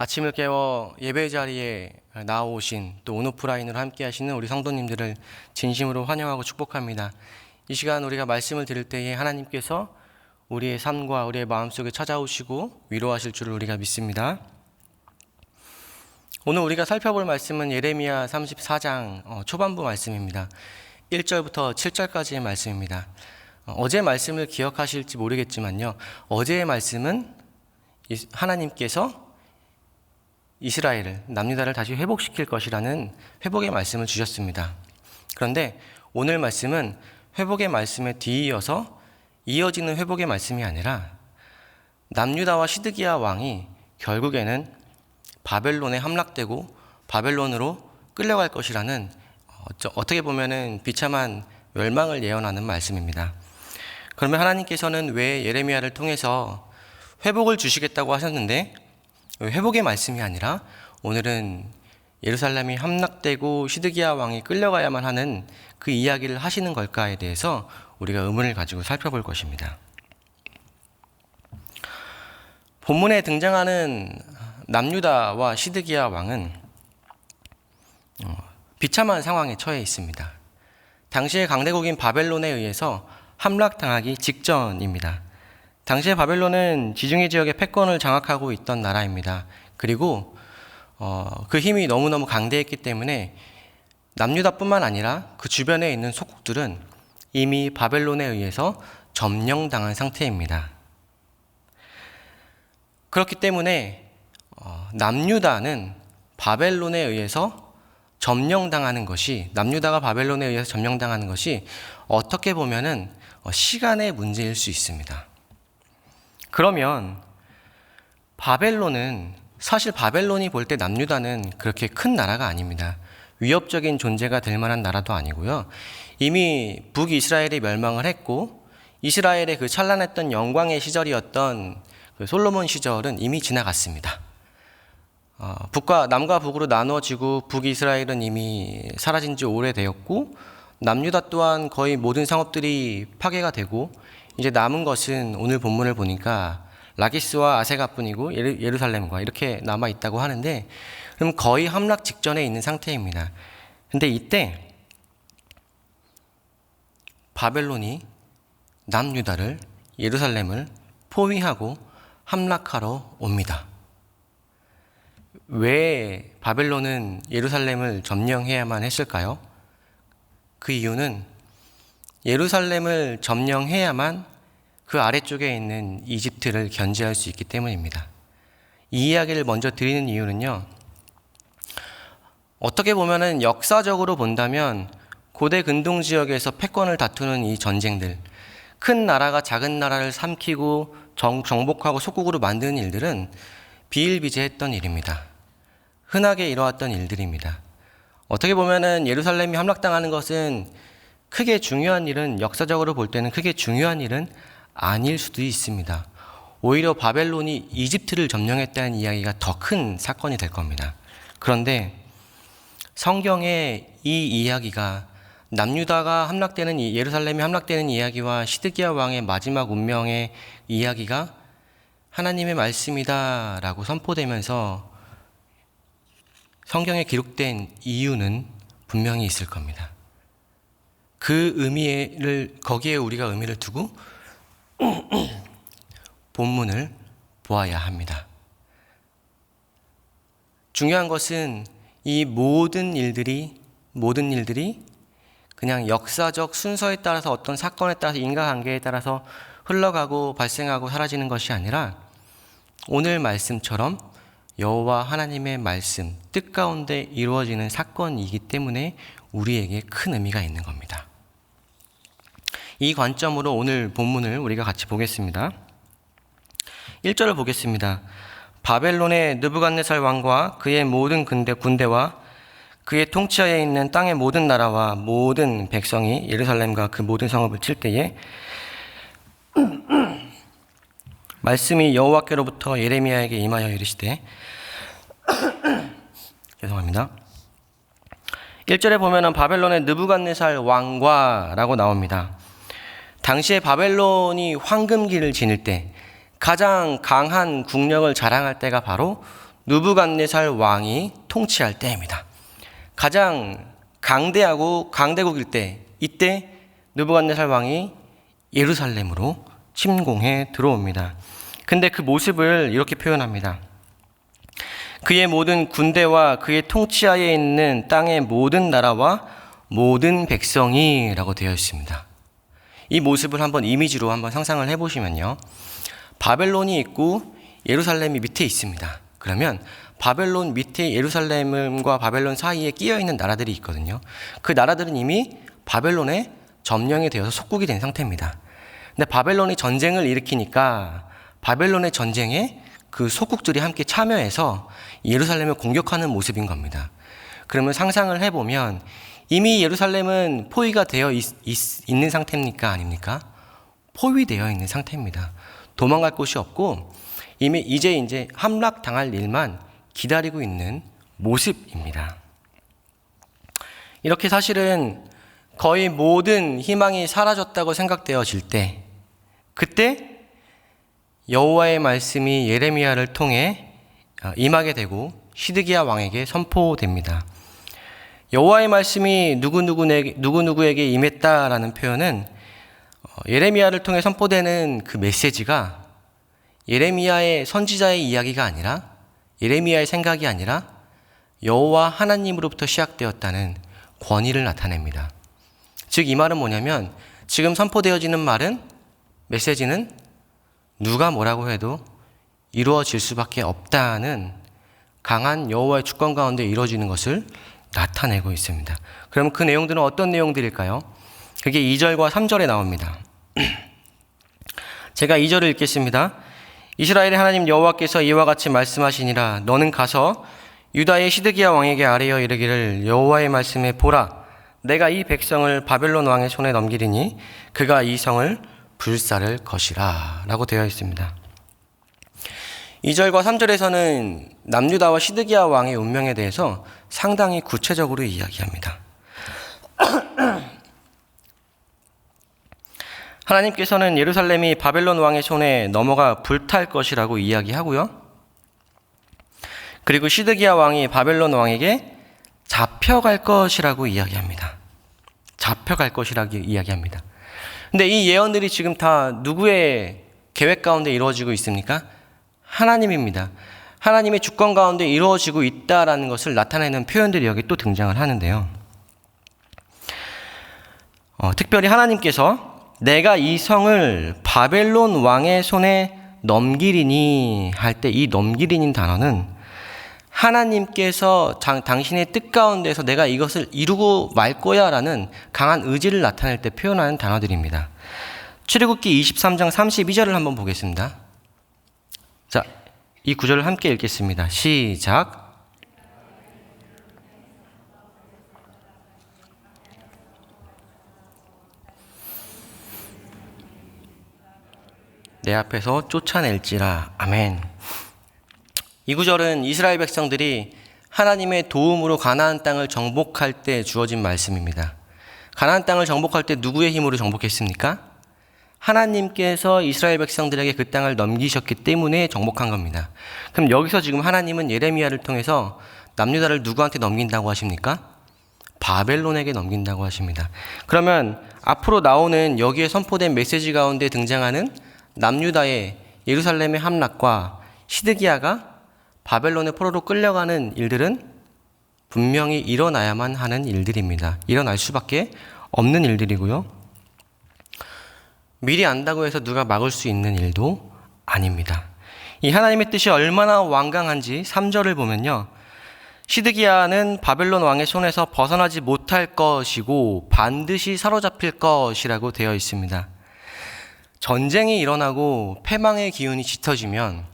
아침을 깨워 예배 자리에 나오신 또 온오프라인으로 함께 하시는 우리 성도님들을 진심으로 환영하고 축복합니다. 이 시간 우리가 말씀을 들을 때에 하나님께서 우리의 삶과 우리의 마음속에 찾아오시고 위로하실 줄을 우리가 믿습니다. 오늘 우리가 살펴볼 말씀은 예레미야 34장 어, 초반부 말씀입니다. 1절부터 7절까지의 말씀입니다. 어, 어제 말씀을 기억하실지 모르겠지만요. 어제의 말씀은 이- 하나님께서 이스라엘을 남유다를 다시 회복시킬 것이라는 회복의 말씀을 주셨습니다. 그런데 오늘 말씀은 회복의 말씀에 뒤이어서 이어지는 회복의 말씀이 아니라 남유다와 시드기야 왕이 결국에는 바벨론에 함락되고 바벨론으로 끌려갈 것이라는 어떻게 보면은 비참한 멸망을 예언하는 말씀입니다. 그러면 하나님께서는 왜 예레미야를 통해서 회복을 주시겠다고 하셨는데 회복의 말씀이 아니라 오늘은 예루살렘이 함락되고 시드기야 왕이 끌려가야만 하는 그 이야기를 하시는 걸까에 대해서 우리가 의문을 가지고 살펴볼 것입니다. 본문에 등장하는 남유다와 시드기야 왕은 어, 비참한 상황에 처해 있습니다. 당시의 강대국인 바벨론에 의해서 함락당하기 직전입니다. 당시에 바벨론은 지중해 지역의 패권을 장악하고 있던 나라입니다. 그리고 어, 그 힘이 너무너무 강대했기 때문에 남유다뿐만 아니라 그 주변에 있는 속국들은 이미 바벨론에 의해서 점령당한 상태입니다. 그렇기 때문에 어, 남유다는 바벨론에 의해서 점령당하는 것이 남유다가 바벨론에 의해서 점령당하는 것이 어떻게 보면은 어, 시간의 문제일 수 있습니다. 그러면 바벨론은 사실 바벨론이 볼 때 남유다는 그렇게 큰 나라가 아닙니다. 위협적인 존재가 될 만한 나라도 아니고요. 이미 북이스라엘이 멸망을 했고 이스라엘의 그 찬란했던 영광의 시절이었던 그 솔로몬 시절은 이미 지나갔습니다. 어, 북과 남과 북으로 나누어지고 북이스라엘은 이미 사라진 지 오래되었고 남유다 또한 거의 모든 상업들이 파괴가 되고 이제 남은 것은 오늘 본문을 보니까 라기스와 아세가뿐이고 예루- 예루살렘과 이렇게 남아 있다고 하는데 그럼 거의 함락 직전에 있는 상태입니다. 근데 이때 바벨론이 남유다를 예루살렘을 포위하고 함락하러 옵니다. 왜 바벨론은 예루살렘을 점령해야만 했을까요? 그 이유는 예루살렘을 점령해야만 그 아래쪽에 있는 이집트를 견제할 수 있기 때문입니다. 이 이야기를 먼저 드리는 이유는요. 어떻게 보면은 역사적으로 본다면 고대 근동 지역에서 패권을 다투는 이 전쟁들, 큰 나라가 작은 나라를 삼키고 정, 정복하고 속국으로 만드는 일들은 비일비재했던 일입니다. 흔하게 이뤄왔던 일들입니다. 어떻게 보면은 예루살렘이 함락당하는 것은 크게 중요한 일은 역사적으로 볼 때는 크게 중요한 일은 아닐 수도 있습니다. 오히려 바벨론이 이집트를 점령했다는 이야기가 더 큰 사건이 될 겁니다. 그런데 성경의 이 이야기가 남유다가 함락되는 이 예루살렘이 함락되는 이야기와 시드기야 왕의 마지막 운명의 이야기가 하나님의 말씀이다라고 선포되면서 성경에 기록된 이유는 분명히 있을 겁니다. 그 의미를 거기에 우리가 의미를 두고 본문을 보아야 합니다. 중요한 것은 이 모든 일들이 모든 일들이 그냥 역사적 순서에 따라서 어떤 사건에 따라서 인과관계에 따라서 흘러가고 발생하고 사라지는 것이 아니라 오늘 말씀처럼 여호와 하나님의 말씀 뜻 가운데 이루어지는 사건이기 때문에 우리에게 큰 의미가 있는 겁니다. 이 관점으로 오늘 본문을 우리가 같이 보겠습니다. 1절을 보겠습니다. 바벨론의 느부갓네살 왕과 그의 모든 군대 군대와 그의 통치하에 있는 땅의 모든 나라와 모든 백성이 예루살렘과 그 모든 성읍을 칠 때에 말씀이 여호와께로부터 예레미야에게 임하여 이르시되 죄송합니다. 1절에 보면은 바벨론의 느부갓네살 왕과라고 나옵니다. 당시에 바벨론이 황금기를 지닐 때 가장 강한 국력을 자랑할 때가 바로 누부갓네살 왕이 통치할 때입니다. 가장 강대하고 강대국일 때 이때 누부갓네살 왕이 예루살렘으로 침공해 들어옵니다. 근데 그 모습을 이렇게 표현합니다. 그의 모든 군대와 그의 통치하에 있는 땅의 모든 나라와 모든 백성이라고 되어 있습니다. 이 모습을 한번 이미지로 한번 상상을 해보시면요. 바벨론이 있고 예루살렘이 밑에 있습니다. 그러면 바벨론 밑에 예루살렘과 바벨론 사이에 끼어 있는 나라들이 있거든요. 그 나라들은 이미 바벨론에 점령이 되어서 속국이 된 상태입니다. 근데 바벨론이 전쟁을 일으키니까 바벨론의 전쟁에 그 속국들이 함께 참여해서 예루살렘을 공격하는 모습인 겁니다. 그러면 상상을 해보면 이미 예루살렘은 포위가 되어 있, 있, 있는 상태입니까? 아닙니까? 포위되어 있는 상태입니다. 도망갈 곳이 없고 이미 이제 이제 함락 당할 일만 기다리고 있는 모습입니다. 이렇게 사실은 거의 모든 희망이 사라졌다고 생각되어질 때 그때 여호와의 말씀이 예레미야를 통해 어, 임하게 되고 시드기야 왕에게 선포됩니다. 여호와의 말씀이 누구누구에게, 누구누구에게 임했다라는 표현은 어, 예레미야를 통해 선포되는 그 메시지가 예레미야의 선지자의 이야기가 아니라 예레미야의 생각이 아니라 여호와 하나님으로부터 시작되었다는 권위를 나타냅니다. 즉 이 말은 뭐냐면 지금 선포되어지는 말은 메시지는 누가 뭐라고 해도 이루어질 수밖에 없다는 강한 여호와의 주권 가운데 이루어지는 것을 나타내고 있습니다. 그럼 그 내용들은 어떤 내용들일까요? 그게 2절과 3절에 나옵니다. 제가 2절을 읽겠습니다. 이스라엘의 하나님 여호와께서 이와 같이 말씀하시니라 너는 가서 유다의 시드기야 왕에게 아뢰어 이르기를 여호와의 말씀에 보라 내가 이 백성을 바벨론 왕의 손에 넘기리니 그가 이 성을 불사를 것이라 라고 되어 있습니다. 2절과 3절에서는 남유다와 시드기야 왕의 운명에 대해서 상당히 구체적으로 이야기합니다. 하나님께서는 예루살렘이 바벨론 왕의 손에 넘어가 불탈 것이라고 이야기하고요. 그리고 시드기야 왕이 바벨론 왕에게 잡혀갈 것이라고 이야기합니다. 잡혀갈 것이라고 이야기합니다. 근데 이 예언들이 지금 다 누구의 계획 가운데 이루어지고 있습니까? 하나님입니다. 하나님의 주권 가운데 이루어지고 있다라는 것을 나타내는 표현들이 여기 또 등장을 하는데요. 어, 특별히 하나님께서 내가 이 성을 바벨론 왕의 손에 넘기리니 할 때 이 넘기리니 단어는 하나님께서 장, 당신의 뜻 가운데서 내가 이것을 이루고 말 거야라는 강한 의지를 나타낼 때 표현하는 단어들입니다. 출애굽기 23장 32절을 한번 보겠습니다. 자, 이 구절을 함께 읽겠습니다. 시작. 내 앞에서 쫓아낼지라. 아멘. 이 구절은 이스라엘 백성들이 하나님의 도움으로 가나안 땅을 정복할 때 주어진 말씀입니다. 가나안 땅을 정복할 때 누구의 힘으로 정복했습니까? 하나님께서 이스라엘 백성들에게 그 땅을 넘기셨기 때문에 정복한 겁니다. 그럼 여기서 지금 하나님은 예레미야를 통해서 남유다를 누구한테 넘긴다고 하십니까? 바벨론에게 넘긴다고 하십니다. 그러면 앞으로 나오는 여기에 선포된 메시지 가운데 등장하는 남유다의 예루살렘의 함락과 시드기야가 바벨론의 포로로 끌려가는 일들은 분명히 일어나야만 하는 일들입니다. 일어날 수밖에 없는 일들이고요. 미리 안다고 해서 누가 막을 수 있는 일도 아닙니다. 이 하나님의 뜻이 얼마나 완강한지 3절을 보면요. 시드기야는 바벨론 왕의 손에서 벗어나지 못할 것이고 반드시 사로잡힐 것이라고 되어 있습니다. 전쟁이 일어나고 패망의 기운이 짙어지면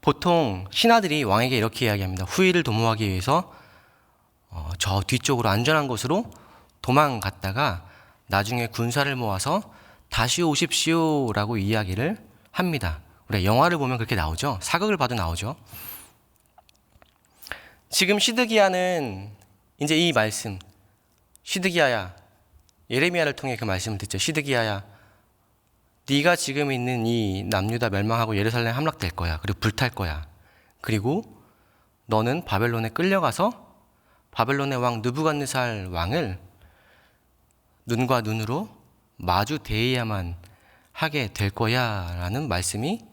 보통 신하들이 왕에게 이렇게 이야기합니다. 후위를 도모하기 위해서 어, 저 뒤쪽으로 안전한 곳으로 도망갔다가 나중에 군사를 모아서 다시 오십시오라고 이야기를 합니다. 우리 영화를 보면 그렇게 나오죠. 사극을 봐도 나오죠. 지금 시드기야는 이제 이 말씀 시드기야야 예레미야를 통해 그 말씀을 듣죠. 시드기야야 네가 지금 있는 이 남유다 멸망하고 예루살렘 함락될 거야. 그리고 불탈 거야. 그리고 너는 바벨론에 끌려가서 바벨론의 왕 느부갓네살 왕을 눈과 눈으로 마주 대해야만 하게 될 거야 라는 말씀이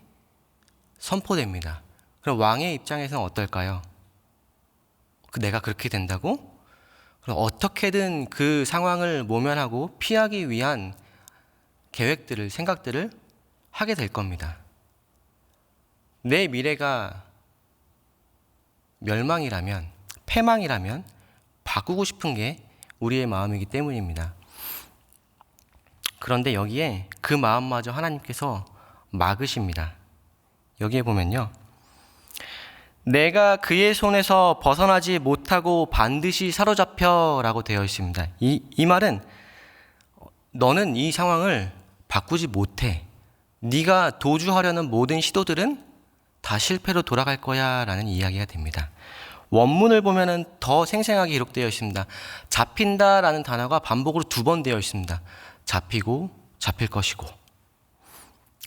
선포됩니다. 그럼 왕의 입장에서는 어떨까요? 그 내가 그렇게 된다고? 그럼 어떻게든 그 상황을 모면하고 피하기 위한 계획들을 생각들을 하게 될 겁니다. 내 미래가 멸망이라면 패망이라면 바꾸고 싶은 게 우리의 마음이기 때문입니다. 그런데 여기에 그 마음마저 하나님께서 막으십니다. 여기에 보면요. 내가 그의 손에서 벗어나지 못하고 반드시 사로잡혀 라고 되어 있습니다. 이, 이 말은 너는 이 상황을 바꾸지 못해. 네가 도주하려는 모든 시도들은 다 실패로 돌아갈 거야 라는 이야기가 됩니다. 원문을 보면은 더 생생하게 기록되어 있습니다. 잡힌다 라는 단어가 반복으로 두 번 되어 있습니다. 잡히고 잡힐 것이고.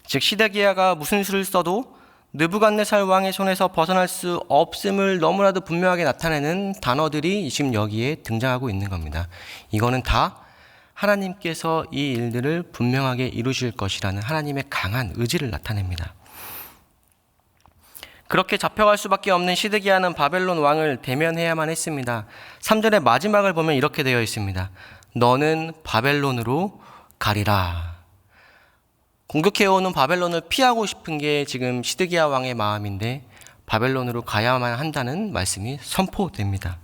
즉 시데기야가 무슨 수를 써도 느부갓네살 왕의 손에서 벗어날 수 없음을 너무나도 분명하게 나타내는 단어들이 지금 여기에 등장하고 있는 겁니다. 이거는 다 하나님께서 이 일들을 분명하게 이루실 것이라는 하나님의 강한 의지를 나타냅니다. 그렇게 잡혀갈 수밖에 없는 시드기야는 바벨론 왕을 대면해야만 했습니다. 3절의 마지막을 보면 이렇게 되어 있습니다. 너는 바벨론으로 가리라. 공격해오는 바벨론을 피하고 싶은 게 지금 시드기야 왕의 마음인데 바벨론으로 가야만 한다는 말씀이 선포됩니다.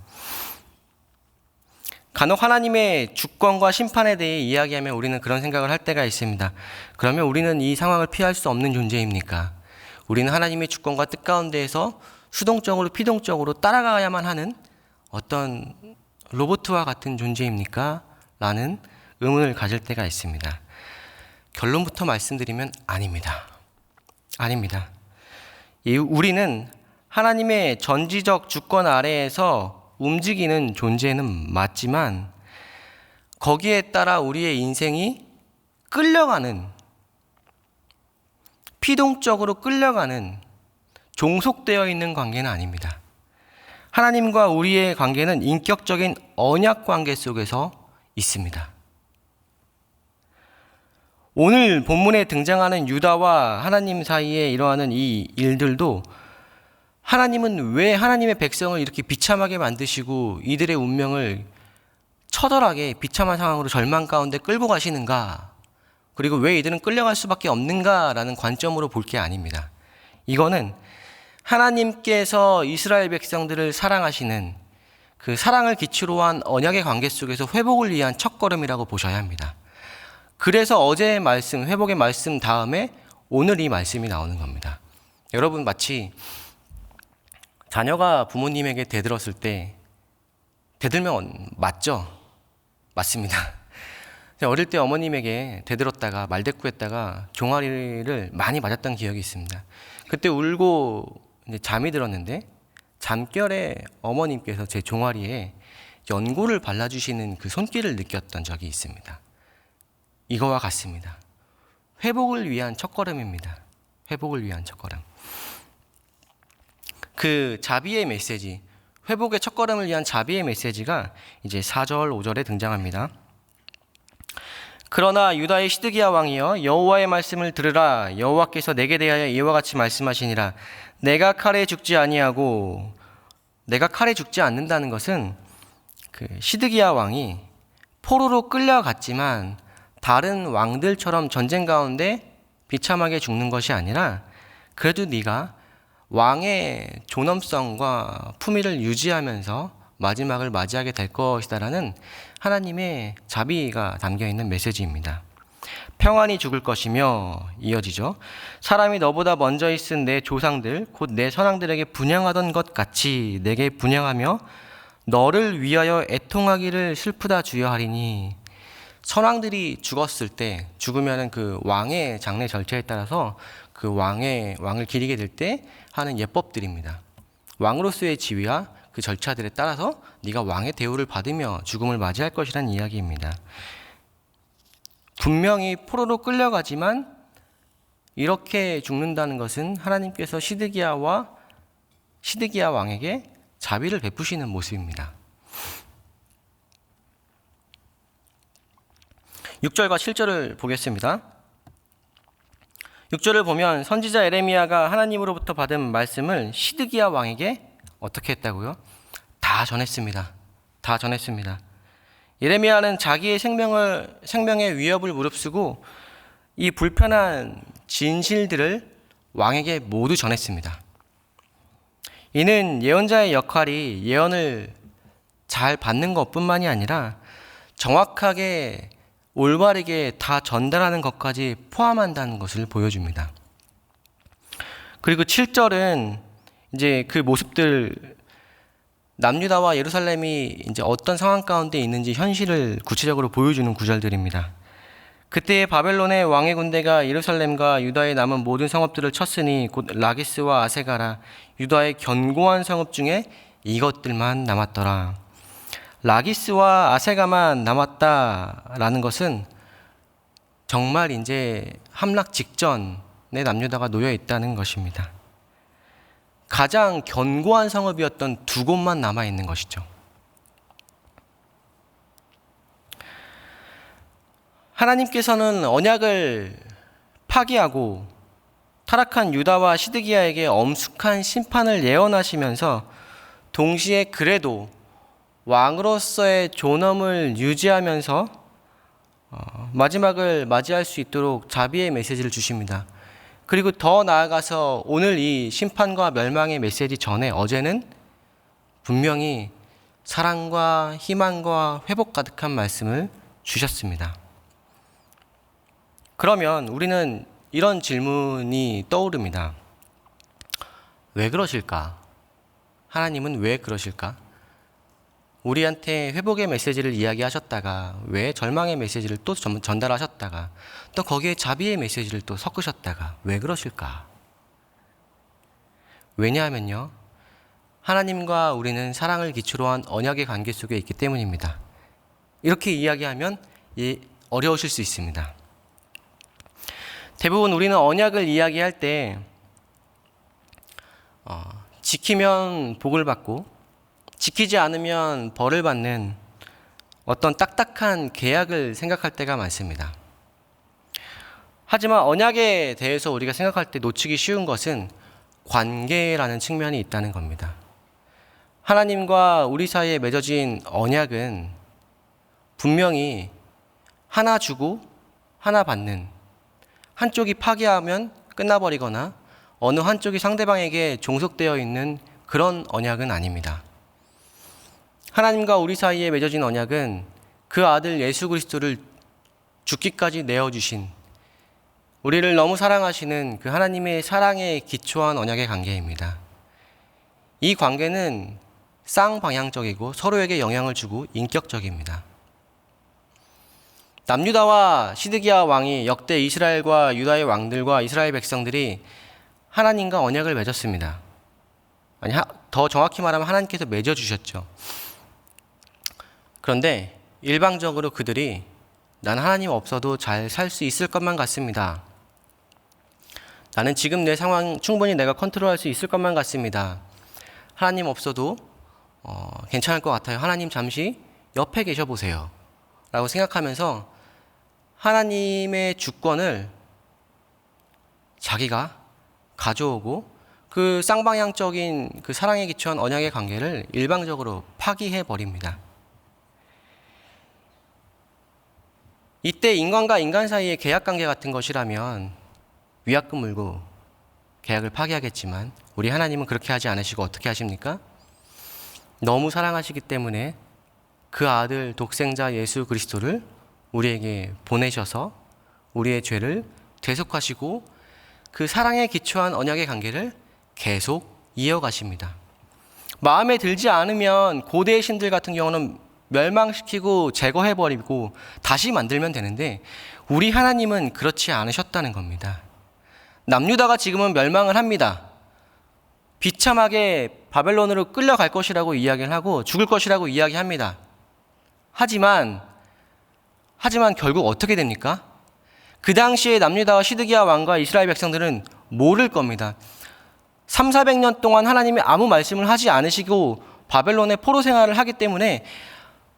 간혹 하나님의 주권과 심판에 대해 이야기하면 우리는 그런 생각을 할 때가 있습니다. 그러면 우리는 이 상황을 피할 수 없는 존재입니까? 우리는 하나님의 주권과 뜻 가운데에서 수동적으로 피동적으로 따라가야만 하는 어떤 로봇과 같은 존재입니까? 라는 의문을 가질 때가 있습니다. 결론부터 말씀드리면 아닙니다. 아닙니다. 우리는 하나님의 전지적 주권 아래에서 움직이는 존재는 맞지만 거기에 따라 우리의 인생이 끌려가는 피동적으로 끌려가는 종속되어 있는 관계는 아닙니다. 하나님과 우리의 관계는 인격적인 언약 관계 속에서 있습니다. 오늘 본문에 등장하는 유다와 하나님 사이에 일어나는 이 일들도 하나님은 왜 하나님의 백성을 이렇게 비참하게 만드시고 이들의 운명을 처절하게 비참한 상황으로 절망 가운데 끌고 가시는가? 그리고 왜 이들은 끌려갈 수밖에 없는가라는 관점으로 볼 게 아닙니다. 이거는 하나님께서 이스라엘 백성들을 사랑하시는 그 사랑을 기초로 한 언약의 관계 속에서 회복을 위한 첫걸음이라고 보셔야 합니다. 그래서 어제의 말씀, 회복의 말씀 다음에 오늘 이 말씀이 나오는 겁니다. 여러분 마치 자녀가 부모님에게 대들었을 때 대들면 맞죠? 맞습니다. 어릴 때 어머님에게 대들었다가 말대꾸했다가 종아리를 많이 맞았던 기억이 있습니다. 그때 울고 잠이 들었는데 잠결에 어머님께서 제 종아리에 연고를 발라주시는 그 손길을 느꼈던 적이 있습니다. 이거와 같습니다. 회복을 위한 첫걸음입니다. 회복을 위한 첫걸음. 그 자비의 메시지, 회복의 첫걸음을 위한 자비의 메시지가 이제 4절, 5절에 등장합니다. 그러나 유다의 시드기야 왕이여 여호와의 말씀을 들으라 여호와께서 내게 대하여 이와 같이 말씀하시니라 내가 칼에 죽지 아니하고 내가 칼에 죽지 않는다는 것은 그 시드기야 왕이 포로로 끌려갔지만 다른 왕들처럼 전쟁 가운데 비참하게 죽는 것이 아니라 그래도 네가 왕의 존엄성과 품위를 유지하면서 마지막을 맞이하게 될 것이다라는 하나님의 자비가 담겨 있는 메시지입니다. 평안히 죽을 것이며 이어지죠. 사람이 너보다 먼저 있은 내 조상들 곧 내 선왕들에게 분양하던 것 같이 내게 분양하며 너를 위하여 애통하기를 슬프다 주여 하리니 선왕들이 죽었을 때 죽으면은 그 왕의 장례 절차에 따라서 그 왕의 왕을 기리게 될 때 하는 예법들입니다. 왕으로서의 지위와 그 절차들에 따라서 네가 왕의 대우를 받으며 죽음을 맞이할 것이라는 이야기입니다. 분명히 포로로 끌려가지만 이렇게 죽는다는 것은 하나님께서 시드기야와 시드기야 왕에게 자비를 베푸시는 모습입니다. 6절과 7절을 보겠습니다. 6절을 보면 선지자 에레미야가 하나님으로부터 받은 말씀을 시드기야 왕에게 어떻게 했다고요? 다 전했습니다. 다 전했습니다. 예레미야는 자기의 생명을 생명의 위협을 무릅쓰고 이 불편한 진실들을 왕에게 모두 전했습니다. 이는 예언자의 역할이 예언을 잘 받는 것뿐만이 아니라 정확하게 올바르게 다 전달하는 것까지 포함한다는 것을 보여줍니다. 그리고 7절은 이제 그 모습들 남유다와 예루살렘이 이제 어떤 상황 가운데 있는지 현실을 구체적으로 보여주는 구절들입니다. 그때 바벨론의 왕의 군대가 예루살렘과 유다의 남은 모든 성읍들을 쳤으니 곧 라기스와 아세가라 유다의 견고한 성읍 중에 이것들만 남았더라. 라기스와 아세가만 남았다라는 것은 정말 이제 함락 직전에 남유다가 놓여 있다는 것입니다. 가장 견고한 성읍이었던 두 곳만 남아 있는 것이죠. 하나님께서는 언약을 파기하고 타락한 유다와 시드기야에게 엄숙한 심판을 예언하시면서 동시에 그래도 왕으로서의 존엄을 유지하면서 어, 마지막을 맞이할 수 있도록 자비의 메시지를 주십니다. 그리고 더 나아가서 오늘 이 심판과 멸망의 메시지 전에 어제는 분명히 사랑과 희망과 회복 가득한 말씀을 주셨습니다. 그러면 우리는 이런 질문이 떠오릅니다. 왜 그러실까? 하나님은 왜 그러실까? 우리한테 회복의 메시지를 이야기하셨다가 왜 절망의 메시지를 또 전- 전달하셨다가 또 거기에 자비의 메시지를 또 섞으셨다가 왜 그러실까? 왜냐하면요. 하나님과 우리는 사랑을 기초로 한 언약의 관계 속에 있기 때문입니다. 이렇게 이야기하면 예, 어려우실 수 있습니다. 대부분 우리는 언약을 이야기할 때 어, 지키면 복을 받고 지키지 않으면 벌을 받는 어떤 딱딱한 계약을 생각할 때가 많습니다. 하지만 언약에 대해서 우리가 생각할 때 놓치기 쉬운 것은 관계라는 측면이 있다는 겁니다. 하나님과 우리 사이에 맺어진 언약은 분명히 하나 주고 하나 받는 한쪽이 파기하면 끝나버리거나 어느 한쪽이 상대방에게 종속되어 있는 그런 언약은 아닙니다. 하나님과 우리 사이에 맺어진 언약은 그 아들 예수 그리스도를 죽기까지 내어주신 우리를 너무 사랑하시는 그 하나님의 사랑에 기초한 언약의 관계입니다. 이 관계는 쌍방향적이고 서로에게 영향을 주고 인격적입니다. 남유다와 시드기야 왕이 역대 이스라엘과 유다의 왕들과 이스라엘 백성들이 하나님과 언약을 맺었습니다. 아니 하- 더 정확히 말하면 하나님께서 맺어 주셨죠. 그런데 일방적으로 그들이 난 하나님 없어도 잘 살 수 있을 것만 같습니다. 나는 지금 내 상황 충분히 내가 컨트롤할 수 있을 것만 같습니다. 하나님 없어도 어, 괜찮을 것 같아요. 하나님 잠시 옆에 계셔 보세요. 라고 생각하면서 하나님의 주권을 자기가 가져오고 그 쌍방향적인 그 사랑에 기초한 언약의 관계를 일방적으로 파기해 버립니다. 이때 인간과 인간 사이의 계약 관계 같은 것이라면 위약금 물고 계약을 파기하겠지만 우리 하나님은 그렇게 하지 않으시고 어떻게 하십니까? 너무 사랑하시기 때문에 그 아들 독생자 예수 그리스도를 우리에게 보내셔서 우리의 죄를 대속하시고 그 사랑에 기초한 언약의 관계를 계속 이어가십니다. 마음에 들지 않으면 고대의 신들 같은 경우는 멸망시키고 제거해버리고 다시 만들면 되는데 우리 하나님은 그렇지 않으셨다는 겁니다. 남유다가 지금은 멸망을 합니다. 비참하게 바벨론으로 끌려갈 것이라고 이야기를 하고 죽을 것이라고 이야기합니다. 하지만 하지만 결국 어떻게 됩니까? 그 당시에 남유다와 시드기야 왕과 이스라엘 백성들은 모를 겁니다. 3, 400년 동안 하나님이 아무 말씀을 하지 않으시고 바벨론의 포로 생활을 하기 때문에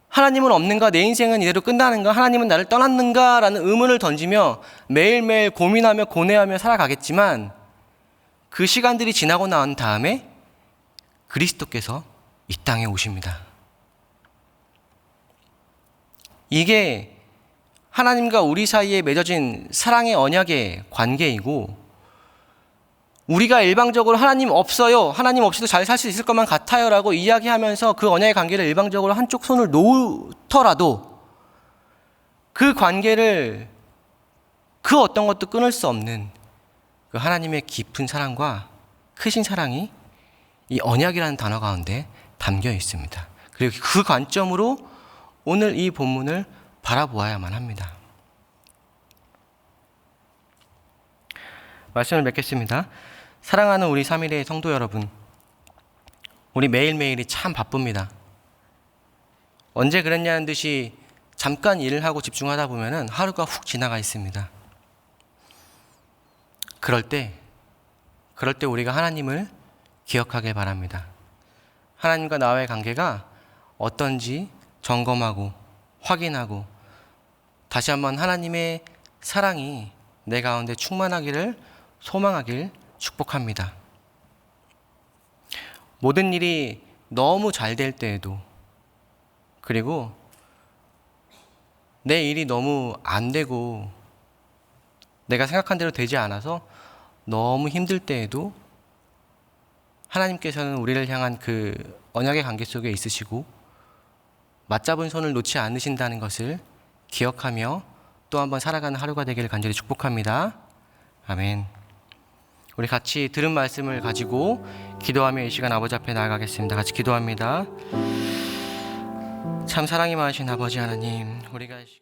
하나님은 없는가 내 인생은 이대로 끝나는가 하나님은 나를 떠났는가 라는 의문을 던지며 매일매일 고민하며 고뇌하며 살아가겠지만 그 시간들이 지나고 난 다음에 그리스도께서 이 땅에 오십니다. 이게 하나님과 우리 사이에 맺어진 사랑의 언약의 관계이고 우리가 일방적으로 하나님 없어요. 하나님 없이도 잘 살 수 있을 것만 같아요 라고 이야기하면서 그 언약의 관계를 일방적으로 한쪽 손을 놓더라도 그 관계를 그 어떤 것도 끊을 수 없는 그 하나님의 깊은 사랑과 크신 사랑이 이 언약이라는 단어 가운데 담겨 있습니다. 그리고 그 관점으로 오늘 이 본문을 바라보아야만 합니다. 말씀을 맺겠습니다. 사랑하는 우리 3일의 성도 여러분, 우리 매일매일이 참 바쁩니다. 언제 그랬냐는 듯이 잠깐 일을 하고 집중하다 보면은 하루가 훅 지나가 있습니다. 그럴 때, 그럴 때 우리가 하나님을 기억하길 바랍니다. 하나님과 나와의 관계가 어떤지 점검하고 확인하고 다시 한번 하나님의 사랑이 내 가운데 충만하기를 소망하길 축복합니다. 모든 일이 너무 잘 될 때에도 그리고 내 일이 너무 안 되고 내가 생각한 대로 되지 않아서 너무 힘들 때에도 하나님께서는 우리를 향한 그 언약의 관계 속에 있으시고 맞잡은 손을 놓지 않으신다는 것을 기억하며 또 한번 살아가는 하루가 되기를 간절히 축복합니다. 아멘. 우리 같이 들은 말씀을 가지고 기도하며 이 시간 아버지 앞에 나아가겠습니다. 같이 기도합니다. 참 사랑이 많으신 아버지 하나님, 우리가 이 시간